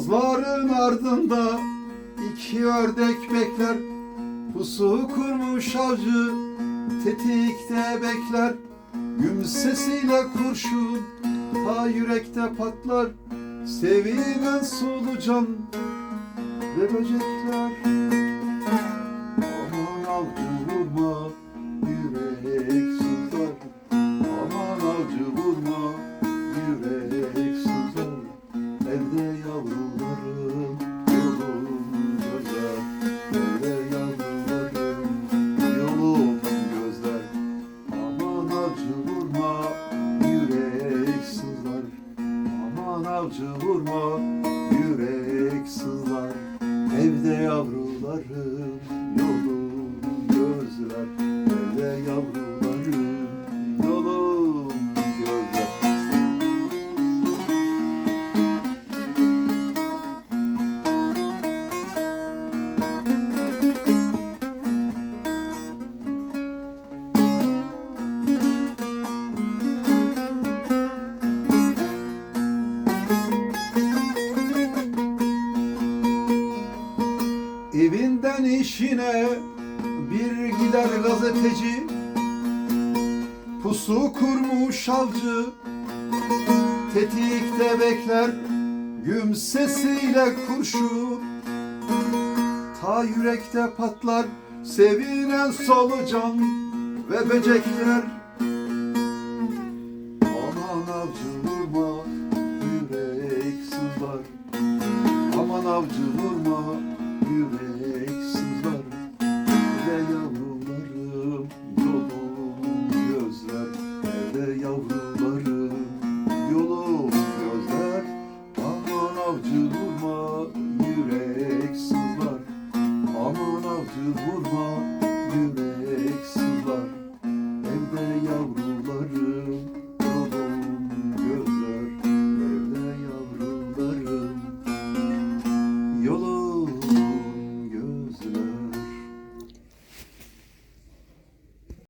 Sazların ardında iki ördek bekler. Pusu kurmuş avcı tetikte bekler. Güm sesiyle kurşun ta yürekte patlar. Sevilen solucan ve böcekler. Evde yavrularım? Yolum gözler Evde yavrularım? Yolum gözler. Aman avcı vurma Yürek sızlar. Aman avcı vurma Yürek sızlar. Evde yavrularım Yolum işine bir gider gazeteci. Pusu kurmuş avcı Tetikte bekler Güm sesiyle kurşun Ta yürekte patlar Sevilen solucan Ve böcekler. Aman avcı vurma Yürek sızlar. Aman avcı vurma yürek sızlar yavrularım yol gözler. Ve yavrularım yol gözler. Aman avcı vurma yürek sızlar avcı vurma yürek Evde yavru